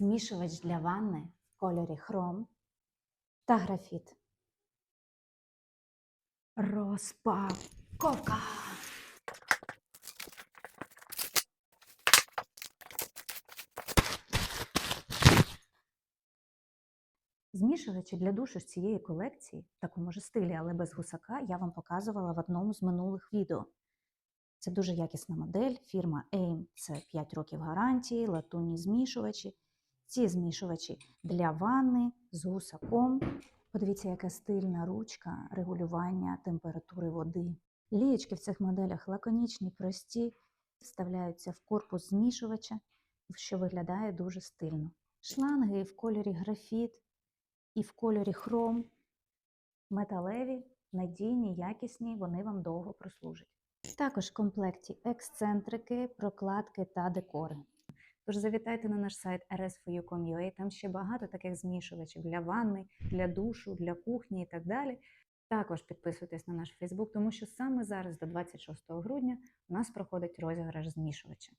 змішувач для ванни в кольорі хром та графіт. Розпаковка! Змішувачі для душу з цієї колекції, в такому ж стилі, але без гусака, я вам показувала в одному з минулих відео. Це дуже якісна модель, фірма AIM – це 5 років гарантії, латунні змішувачі. Ці змішувачі для ванни з гусаком. Подивіться, яка стильна ручка регулювання температури води. Лієчки в цих моделях лаконічні, прості, вставляються в корпус змішувача, що виглядає дуже стильно. Шланги в кольорі графіт і в кольорі хром. Металеві, надійні, якісні, вони вам довго прослужать. Також в комплекті ексцентрики, прокладки та декори. Тож завітайте на наш сайт rsfoyu.com.ua, там ще багато таких змішувачів для ванни, для душу, для кухні і так далі. Також підписуйтесь на наш Фейсбук, тому що саме зараз, до 26 грудня, у нас проходить розіграш змішувача.